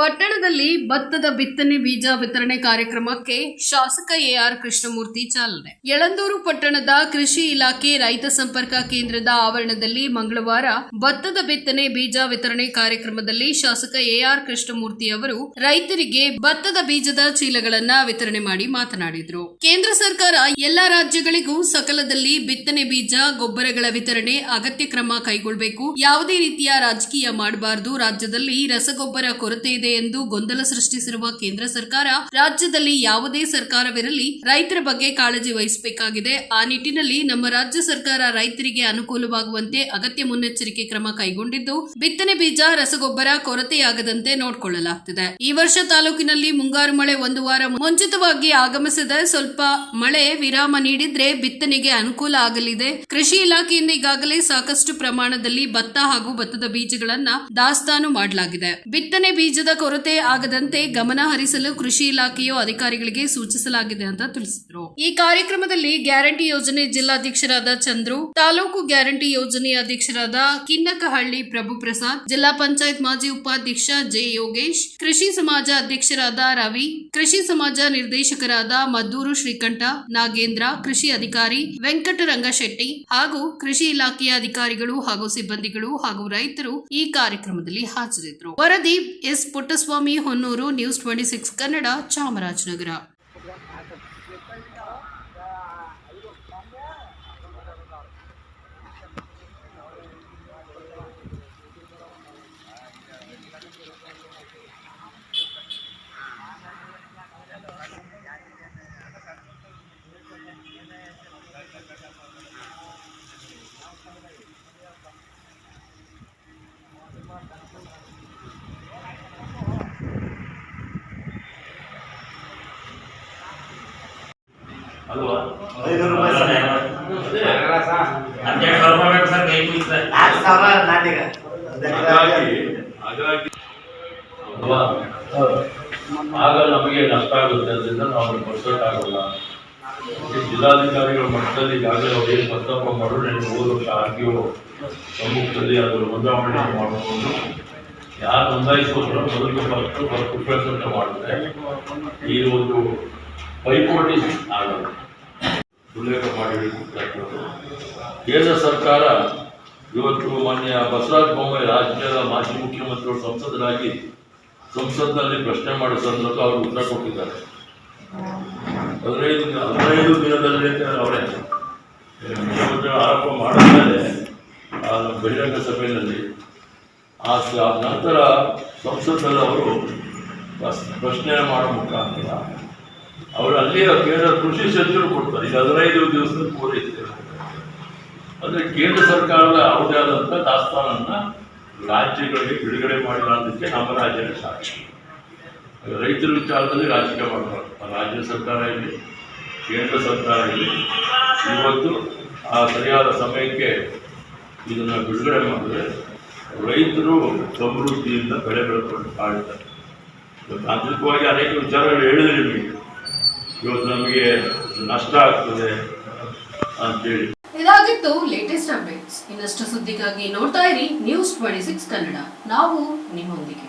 ಪಟ್ಟಣದಲ್ಲಿ ಭತ್ತದ ಬಿತ್ತನೆ ಬೀಜ ವಿತರಣೆ ಕಾರ್ಯಕ್ರಮಕ್ಕೆ ಶಾಸಕ ಎಆರ್ ಕೃಷ್ಣಮೂರ್ತಿ ಚಾಲನೆ. ಯಳಂದೂರು ಪಟ್ಟಣದ ಕೃಷಿ ಇಲಾಖೆ ರೈತ ಸಂಪರ್ಕ ಕೇಂದ್ರದ ಆವರಣದಲ್ಲಿ ಮಂಗಳವಾರ ಭತ್ತದ ಬಿತ್ತನೆ ಬೀಜ ವಿತರಣೆ ಕಾರ್ಯಕ್ರಮದಲ್ಲಿ ಶಾಸಕ ಎಆರ್ ಕೃಷ್ಣಮೂರ್ತಿ ಅವರು ರೈತರಿಗೆ ಭತ್ತದ ಬೀಜದ ಚೀಲಗಳನ್ನ ವಿತರಣೆ ಮಾಡಿ ಮಾತನಾಡಿದರು. ಕೇಂದ್ರ ಸರ್ಕಾರ ಎಲ್ಲಾ ರಾಜ್ಯಗಳಿಗೂ ಸಕಲದಲ್ಲಿ ಬಿತ್ತನೆ ಬೀಜ, ಗೊಬ್ಬರಗಳ ವಿತರಣೆ ಅಗತ್ಯ ಕ್ರಮ ಕೈಗೊಳ್ಳಬೇಕು ಯಾವುದೇ ರೀತಿಯ ರಾಜಕೀಯ ಮಾಡಬಾರದು. ರಾಜ್ಯದಲ್ಲಿ ರಸಗೊಬ್ಬರ ಕೊರತೆ ಇದೆ. ಎಂದು ಗೊಂದಲ ಸೃಷ್ಟಿಸಿರುವ ಕೇಂದ್ರ ಸರ್ಕಾರ ರಾಜ್ಯದಲ್ಲಿ ಯಾವುದೇ ಸರ್ಕಾರವಿರಲಿ ರೈತರ ಬಗ್ಗೆ ಕಾಳಜಿ ವಹಿಸಬೇಕಾಗಿದೆ. ಆ ನಿಟ್ಟಿನಲ್ಲಿ ನಮ್ಮ ರಾಜ್ಯ ಸರ್ಕಾರ ರೈತರಿಗೆ ಅನುಕೂಲವಾಗುವಂತೆ ಅಗತ್ಯ ಮುನ್ನೆಚ್ಚರಿಕೆ ಕ್ರಮ ಕೈಗೊಂಡಿದ್ದು, ಬಿತ್ತನೆ ಬೀಜ, ರಸಗೊಬ್ಬರ ಕೊರತೆಯಾಗದಂತೆ ನೋಡಿಕೊಳ್ಳಲಾಗುತ್ತಿದೆ ಈ ವರ್ಷ ತಾಲೂಕಿನಲ್ಲಿ ಮುಂಗಾರು ಮಳೆ ಒಂದು ವಾರ ಮುಂಚಿತವಾಗಿ ಆಗಮಿಸಿದೆ ಸ್ವಲ್ಪ ಮಳೆ ವಿರಾಮ ನೀಡಿದ್ರೆ ಬಿತ್ತನೆಗೆ ಅನುಕೂಲ ಆಗಲಿದೆ. ಕೃಷಿ ಇಲಾಖೆಯಿಂದ ಈಗಾಗಲೇ ಸಾಕಷ್ಟು ಪ್ರಮಾಣದಲ್ಲಿ ಭತ್ತ ಹಾಗೂ ಭತ್ತದ ಬೀಜಗಳನ್ನ ದಾಸ್ತಾನು ಮಾಡಲಾಗಿದೆ. ಬಿತ್ತನೆ ಬೀಜದ ಕೊರತೆ ಆಗದಂತೆ ಗಮನ ಹರಿಸಲು ಕೃಷಿ ಇಲಾಖೆಯು ಅಧಿಕಾರಿಗಳಿಗೆ ಸೂಚಿಸಲಾಗಿದೆ ಅಂತ ತಿಳಿಸಿದರು. ಈ ಕಾರ್ಯಕ್ರಮದಲ್ಲಿ ಗ್ಯಾರಂಟಿ ಯೋಜನೆ ಜಿಲ್ಲಾಧ್ಯಕ್ಷರಾದ ಚಂದ್ರು, ತಾಲೂಕು ಗ್ಯಾರಂಟಿ ಯೋಜನೆ ಅಧ್ಯಕ್ಷರಾದ ಕಿನ್ನಕಹಳ್ಳಿ ಪ್ರಭು ಪ್ರಸಾದ್ ಜಿಲ್ಲಾ ಪಂಚಾಯತ್ ಮಾಜಿ ಉಪಾಧ್ಯಕ್ಷ ಜೆ ಯೋಗೇಶ್, ಕೃಷಿ ಸಮಾಜ ಅಧ್ಯಕ್ಷರಾದ ರವಿ, ಕೃಷಿ ಸಮಾಜ ನಿರ್ದೇಶಕರಾದ ಮದ್ದೂರು ಶ್ರೀಕಂಠ, ನಾಗೇಂದ್ರ, ಕೃಷಿ ಅಧಿಕಾರಿ ವೆಂಕಟರಂಗಶೆಟ್ಟಿ ಹಾಗೂ ಕೃಷಿ ಇಲಾಖೆಯ ಅಧಿಕಾರಿಗಳು ಹಾಗೂ ಸಿಬ್ಬಂದಿಗಳು ಹಾಗೂ ರೈತರು ಈ ಕಾರ್ಯಕ್ರಮದಲ್ಲಿ ಹಾಜರಿದ್ದರು. ವರದಿ S Puttaswamy Honnur news twenty six Kannada Chamarajanagar. ಅಲ್ವಾ? ಐನೂರು ರೂಪಾಯಿ ಸರ್. ಹನ್ನೆರಡು ಸಾವಿರ ರೂಪಾಯಿ ಬೇಕು ಸರ್ ಕೈ ಮುಗಿ ಸರ್. ನಾಲ್ಕು ಸಾವಿರ ನಾಟಿಗ ಹಾಗಾಗಿ ಹಾಗಾಗಿ ಅಲ್ವಾ? ಆಗ ನಮಗೆ ನಷ್ಟ ಆಗುತ್ತೆ ಅದರಿಂದ ನಾವು ಬರ್ಸೋಕ್ಕಾಗಲ್ಲ ಜಿಲ್ಲಾಧಿಕಾರಿಗಳು ಮಟ್ಟದಲ್ಲಿ ಈಗಾಗಲೇ ಅವರಿಗೆ ಪ್ರಸ್ತಾಪ ಮಾಡೋರು ನನಗೆ ಹೋದ ವರ್ಷ ಆರ್ ಟಿ ಒ ಸಮ್ಮುಖದಲ್ಲಿ ಅದರ ಬದಲಾವಣೆ ಮಾಡಿಕೊಂಡು ಯಾರು ನೋಂದಾಯಿಸೋದ್ರ ಮೊದಲು ಫಸ್ಟ್ ಫಸ್ಟ್ ಮಾಡಿದ್ರೆ ಈ ಒಂದು ಪೈಪೋಟಿ ಆಗಲ್ಲ ಉಲ್ಲೇಖ ಮಾಡಿ ಕೇಂದ್ರ ಸರ್ಕಾರ ಇವತ್ತು ಮಾನ್ಯ ಬಸವರಾಜ ಬೊಮ್ಮಾಯಿ ರಾಜ್ಯದ ಮಾಜಿ ಮುಖ್ಯಮಂತ್ರಿಗಳು ಸಂಸದರಾಗಿ ಸಂಸತ್ನಲ್ಲಿ ಪ್ರಶ್ನೆ ಮಾಡೋ ಸಂದರ್ಭ ಅವರು ಉತ್ತರ ಕೊಟ್ಟಿದ್ದಾರೆ. ಹದಿನೈದು ದಿನ, ಹದಿನೈದು ದಿನದಲ್ಲಿ ಅವರೇ ಆರೋಪ ಮಾಡಿದ್ಮೇಲೆ ಆ ನಮ್ಮ ಬಹಿರಂಗ ಸಭೆಯಲ್ಲಿ ಆ ನಂತರ ಸಂಸತ್ನಲ್ಲಿ ಅವರು ಪ್ರಶ್ನೆ ಮಾಡೋ ಮುಖಾಂತರ ಅವರು ಅಲ್ಲಿಯ ಕೇಂದ್ರ ಕೃಷಿ ಸಚಿವರು ಕೊಡ್ತಾರೆ. ಈಗ ಹದಿನೈದು ದಿವಸದ ಪೂರೈಸಿದೆ ಅಂದರೆ ಕೇಂದ್ರ ಸರ್ಕಾರದ ಯಾವುದೇ ಆದಂಥ ದಾಸ್ತಾನನ್ನ ರಾಜ್ಯಗಳಿಗೆ ಬಿಡುಗಡೆ ಮಾಡಿಲ್ಲ ನಮ್ಮ ರಾಜ್ಯದ ಸಾಕ್ಷಿ. ರೈತರ ವಿಚಾರದಲ್ಲಿ ರಾಜಕೀಯ ಮಾಡಬಾರ್ದು. ರಾಜ್ಯ ಸರ್ಕಾರ ಇರಲಿ, ಕೇಂದ್ರ ಸರ್ಕಾರ ಇರಲಿ, ಇವತ್ತು ಆ ಸರಿಯಾದ ಸಮಯಕ್ಕೆ ಇದನ್ನು ಬಿಡುಗಡೆ ಮಾಡಿದ್ರೆ ರೈತರು ಸಮೃದ್ಧಿಯಿಂದ ಬೆಳೆ ಬೆಳೆದುಕೊಂಡು ಕಾಡ್ತಾರೆ ತಾಂತ್ರಿಕವಾಗಿ ಅನೇಕ ವಿಚಾರಗಳು ಹೇಳಿದ್ರೆ ನಿಮಗೆ. ಇವತ್ತು ನಮಗೆ ನಷ್ಟ ಆಗ್ತದೆ ಅಂತೇಳಿ. ಇದಾಗಿತ್ತು ಲೇಟೆಸ್ಟ್ ಅಪ್ಡೇಟ್ಸ್ ಇನ್ನಷ್ಟು ಸುದ್ದಿಗಾಗಿ ನೋಡ್ತಾ ಇರಿ ನ್ಯೂಸ್ ಟ್ವೆಂಟಿ ಸಿಕ್ಸ್ ಕನ್ನಡ. ನಾವು ನಿಮ್ಮೊಂದಿಗೆ.